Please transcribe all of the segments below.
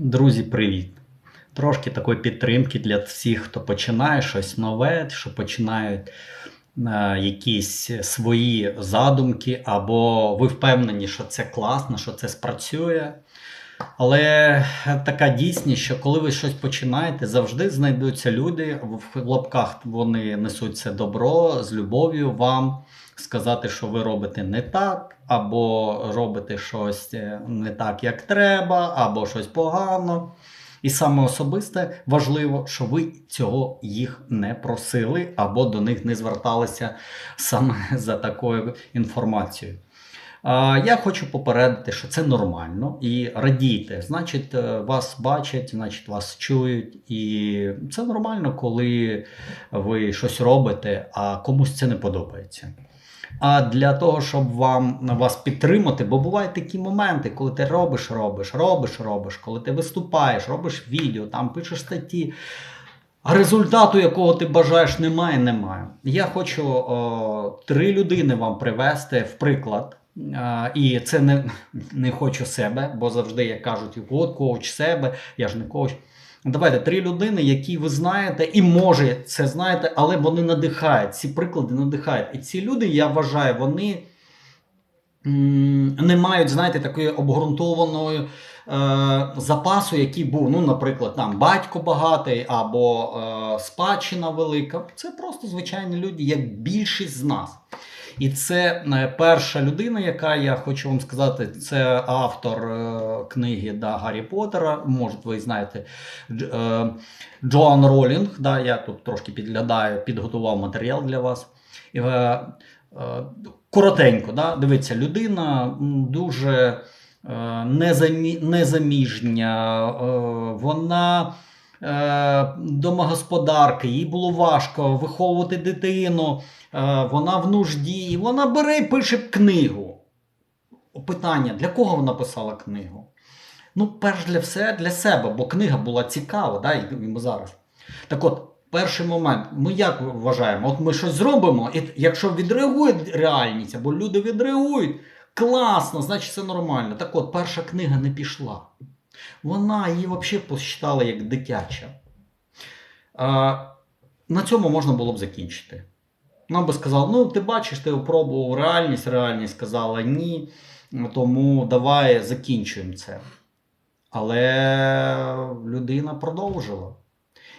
Друзі, привіт! Трошки такої підтримки для всіх, хто починає щось нове, що починають е, якісь свої задумки, або ви впевнені, що це класно, що це спрацює. Але така дійсність, що коли ви щось починаєте, завжди знайдуться люди, в лапках вони несуть це добро з любов'ю вам сказати, що ви робите не так, або робите щось е, не так, як треба, або щось погано. І саме особисте важливо, що ви цього їх не просили, або до них не зверталися саме за такою інформацією. Я хочу попередити, що це нормально і радійте. Значить, е, вас бачать, значить, вас чують. І це нормально, коли ви щось робите, а комусь це не подобається. А для того, щоб вам вас підтримати, бо бувають такі моменти, коли ти робиш, робиш, робиш, робиш, коли ти виступаєш, робиш відео, там пишеш статті. А результату, якого ти бажаєш, немає, немає. Я хочу о, три людини вам привести в приклад. І це не, не хочу себе, бо завжди як кажуть, от коуч себе, я ж не коуч. Давайте три людини, які ви знаєте, і може це знаєте, але вони надихають. Ці приклади надихають. І ці люди, я вважаю, вони не мають, знаєте, такої обґрунтованої е, запасу, який був, ну, наприклад, там батько багатий або е, спадщина велика. Це просто звичайні люди, як більшість з нас. І це е, перша людина, яка я хочу вам сказати, це автор е, книги да, Гаррі Поттера, Може, ви знаєте, е, Джоан Ролінг. Да, я тут трошки підглядаю, підготував матеріал для вас. Коротенько, да, дивіться, людина дуже незамі, незаміжня, вона. Е, Домогосподарки, їй було важко виховувати дитину, е, вона в нужді, і вона бере і пише книгу. Питання: для кого вона писала книгу? Ну, перш для все для себе, бо книга була цікава, да, і зараз. Так от, перший момент, ми як вважаємо? От ми щось зробимо, і якщо відреагує реальність, або люди відреагують, класно, значить це нормально. Так от, перша книга не пішла. Вона її взагалі посчитала як дитяча. На цьому можна було б закінчити. Нам би сказали, ну ти бачиш, ти опробував реальність, реальність сказала ні, тому давай закінчуємо це. Але людина продовжила.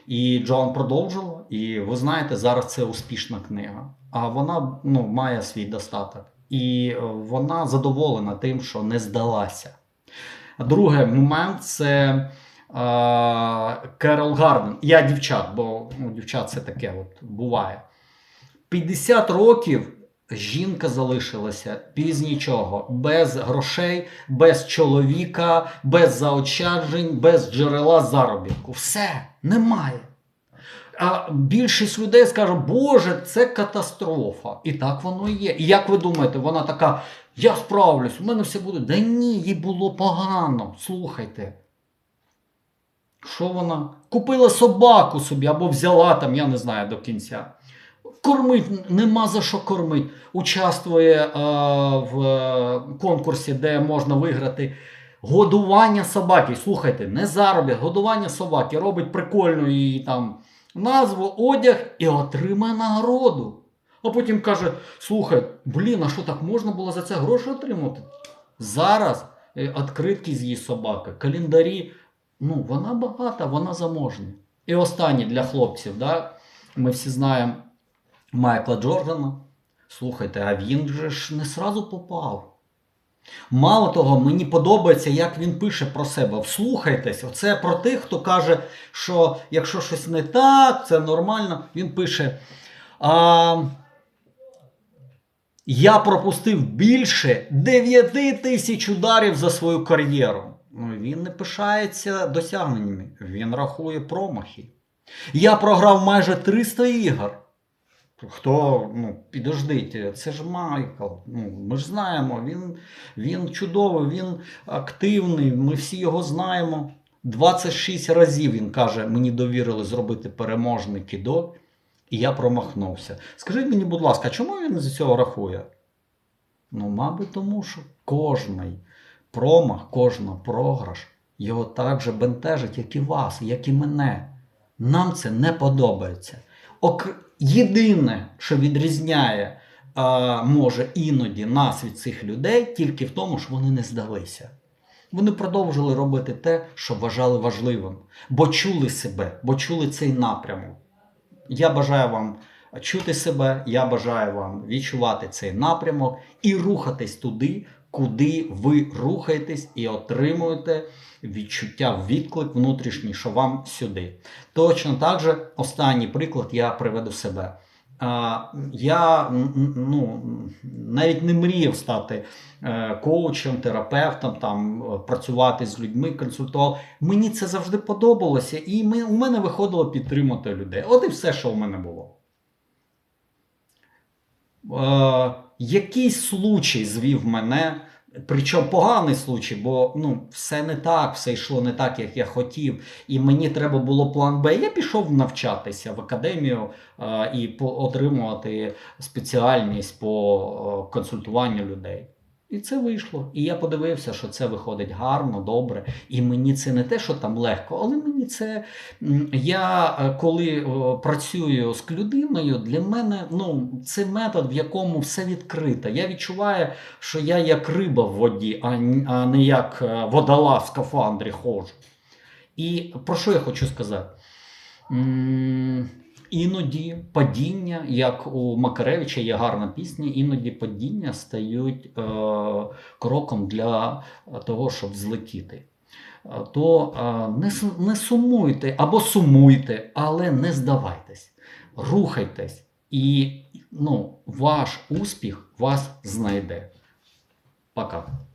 І Джоан продовжила, і ви знаєте, зараз це успішна книга. А вона ну, має свій достаток. І е, вона задоволена тим, що не здалася. Другий момент це Керол Гарден. Я дівчат, бо ну, дівчат це таке от буває. 50 років жінка залишилася без нічого, без грошей, без чоловіка, без заощаджень, без джерела заробітку. Все немає. А більшість людей скаже, Боже, це катастрофа. І так воно і є. І як ви думаєте, вона така, я справлюсь, у мене все буде. Да ні, їй було погано. Слухайте. Що вона? Купила собаку собі або взяла там, я не знаю до кінця. Кормить, нема за що кормить. Участвує е, в е, конкурсі, де можна виграти годування собаки. Слухайте, не заробіток, годування собаки. Робить прикольну її там назву, одяг і отримає нагороду. А потім каже: слухай, блін, а що так можна було за це гроші отримати? Зараз е, відкритки з її собаки, календарі. Ну, вона багата, вона заможна. І останнє для хлопців, да? ми всі знаємо Майкла Джордана. Слухайте, а він же ж не сразу попав. Мало того, мені подобається, як він пише про себе. Вслухайтесь, оце про тих, хто каже, що якщо щось не так, це нормально. Він пише. А, я пропустив більше 9 тисяч ударів за свою кар'єру. Ну, він не пишається досягненнями, він рахує промахи. Я програв майже 300 ігор. Хто, ну, підождіть, це ж Майкл. Ну, ми ж знаємо, він, він чудовий, він активний, ми всі його знаємо. 26 разів він каже, мені довірили зробити переможний кидок, і я промахнувся. Скажіть мені, будь ласка, чому він з цього рахує? Ну, мабуть, тому що кожний промах, кожна програш його так же бентежить, як і вас, як і мене. Нам це не подобається. Ок... Єдине, що відрізняє, а, може іноді нас від цих людей, тільки в тому, що вони не здалися. Вони продовжили робити те, що вважали важливим, бо чули себе, бо чули цей напрямок. Я бажаю вам чути себе, я бажаю вам відчувати цей напрямок і рухатись туди, куди ви рухаєтесь і отримуєте відчуття, відклик внутрішній, що вам сюди. Точно так же, останній приклад я приведу себе. Я ну, навіть не мріяв стати е, коучем, терапевтом, там, е, працювати з людьми, консультував. Мені це завжди подобалося, і ми, у мене виходило підтримати людей. От і все, що у мене було. Е, якийсь случай звів мене, причому поганий случай, бо ну, все не так, все йшло не так, як я хотів, і мені треба було план Б. Я пішов навчатися в академію е, і отримувати спеціальність по е, консультуванню людей. І це вийшло. І я подивився, що це виходить гарно, добре. І мені це не те, що там легко, але мені це. Я е, коли о, працюю з людиною, для мене ну, це метод, в якому все відкрито. Я відчуваю, що я як риба в воді, а не як е, водолаз в скафандрі ходжу. І про що я хочу сказати? Іноді падіння, як у Макаревича є гарна пісня, іноді падіння стають е, кроком для того, щоб злетіти. Е, То е, не, не сумуйте або сумуйте, але не здавайтесь, рухайтесь, і ну, ваш успіх вас знайде. Пока.